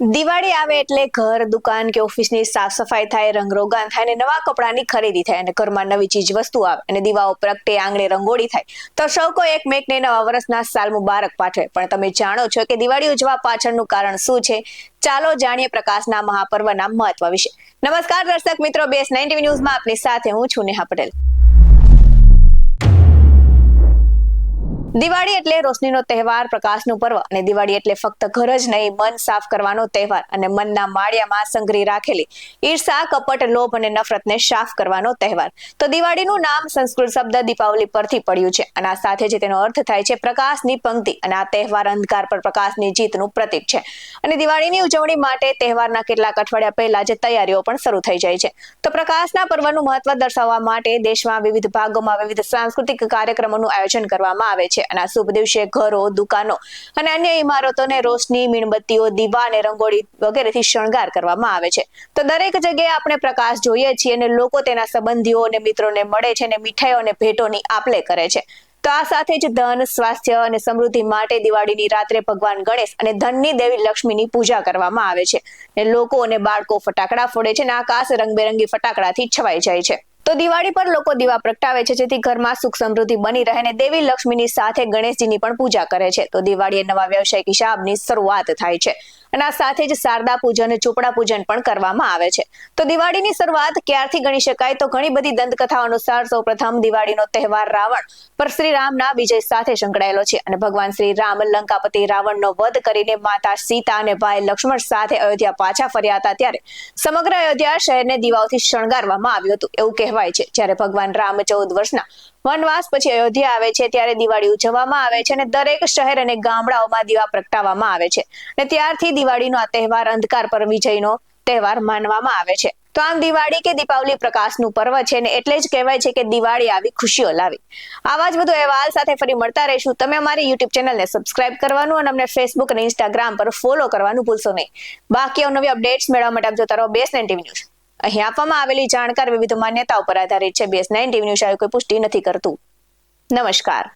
દિવાળી આવે એટલે ઘર, દુકાન કે ઓફિસની સાફ સફાઈ થાય, રંગરોગાન થાય અને નવા કપડાની ખરીદી થાય અને ઘરમાં નવી ચીજ, વસ્તુ આવે અને દીવાઓ પ્રગટે, આંગણે રંગોળી થાય. તો સૌ કોઈ એકમેકને નવા વર્ષના સાલ મુબારક પાઠવે. પણ તમે જાણો છો કે દિવાળી ઉજવા પાછળનું કારણ શું છે? ચાલો જાણીએ પ્રકાશના મહાપર્વના મહત્વ વિશે. નમસ્કાર દર્શક મિત્રો, બેસ નાઇન્ટી ન્યૂઝમાં આપની સાથે હું છું નેહા પટેલ. દિવાળી એટલે રોશનીનો તહેવાર, પ્રકાશનું પર્વ. અને દિવાળી એટલે ફક્ત ઘર જ નહીં, મન સાફ કરવાનો તહેવાર. અને મનના માળિયામાં સંગ્રહી રાખેલી ઈર્ષા, કપટ, લોભ અને નફરતને સાફ કરવાનો તહેવાર. તો દિવાળીનું નામ સંસ્કૃત શબ્દ દીપાવલી પરથી પડ્યું છે. અને આ સાથે જ તેનો અર્થ થાય છે પ્રકાશની પંક્તિ. અને આ તહેવાર અંધકાર પર પ્રકાશની જીતનું પ્રતીક છે. અને દિવાળીની ઉજવણી માટે તહેવારના કેટલાક અઠવાડિયા પહેલા જ તૈયારીઓ પણ શરૂ થઈ જાય છે. તો પ્રકાશના પર્વનું મહત્વ દર્શાવવા માટે દેશમાં વિવિધ ભાગોમાં વિવિધ સાંસ્કૃતિક કાર્યક્રમોનું આયોજન કરવામાં આવે છે. અને આ શુભ દિવસે ઘરો, દુકાનો અને અન્ય ઇમારતોને રોશની, મીણબત્તીઓ, દીવા અને રંગોળી વગેરેથી શણગાર કરવામાં આવે છે. તો દરેક જગ્યાએ આપણે પ્રકાશ જોઈએ છીએ અને લોકો તેના સંબંધીઓ અને મિત્રોને મળે છે અને મીઠાઈઓ અને ભેટોની આપલે કરે છે. તો આ સાથે જ ધન, સ્વાસ્થ્ય અને સમૃદ્ધિ માટે દિવાળીની રાત્રે ભગવાન ગણેશ અને ધનની દેવી લક્ષ્મીની પૂજા કરવામાં આવે છે. ને લોકો અને બાળકો ફટાકડા ફોડે છે અને આકાશ રંગબેરંગી ફટાકડાથી છવાઈ જાય છે. તો દિવાળી પર લોકો દીવા પ્રગટાવે છે, જેથી ઘરમાં સુખ સમૃદ્ધિ બની રહે અને દેવી લક્ષ્મીની સાથે ગણેશજીની પણ પૂજા કરે છે. તો દિવાળીએ નવા વ્યવસાયિક હિસાબની શરૂઆત થાય છે. અને સાથે જ શારદા પૂજન ચોપડા પૂજન પણ કરવામાં આવે છે. તો દિવાળીની શરૂઆત ક્યારથી ગણી શકાય? તો ઘણી બધી દંતકથા અનુસાર સૌપ્રથમ દિવાળીનો તહેવાર રાવણ પર શ્રી રામના વિજય સાથે સંકળાયેલો છે અને ભગવાન શ્રી રામ લંકાપતિ રાવણનો વધ કરીને માતા સીતા અને ભાઈ લક્ષ્મણ સાથે અયોધ્યા પાછા ફર્યા હતા ત્યારે સમગ્ર અયોધ્યા શહેરને દીવાઓથી શણગારવામાં આવ્યું હતું. એવું કહેવાય છે. જ્યારે ભગવાન રામ ચૌદ વર્ષના વનવાસ પછી અયોધ્યા આવે છે ત્યારે દિવાળી ઉજવવામાં આવે છે અને દરેક શહેર અને ગામડાઓમાં દીવા પ્રગટાવવામાં આવે છે. અને ત્યારથી દિવાળીનો આ તહેવાર અંધકાર પર વિજયનો તહેવાર માનવામાં આવે છે. તો આમ દિવાળી કે દીપાવલી પ્રકાશનું પર્વ છે ને એટલે જ કહેવાય છે કે દિવાળી આવી ખુશીઓ લાવી. આવા જ બધો અહેવાલ સાથે ફરી મળતા રહીશું. તમે અમારી યુટ્યુબ ચેનલને સબસ્ક્રાઇબ કરવાનું અને અમને ફેસબુક અને ઇન્સ્ટાગ્રામ પર ફોલો કરવાનું ભૂલશો નહીં. બાકી નવી અપડેટ્સ મેળવવા માટે આપ જોતા રહો બેસ નાઇન ટીવી ન્યૂઝ. અહીં આપવામાં આવેલી જાણકાર વિવિધ માન્યતાઓ પર આધારિત છે બેસ નાઇન ટીવી ન્યૂઝ. આવી કોઈ પુષ્ટિ નથી કરતું. નમસ્કાર.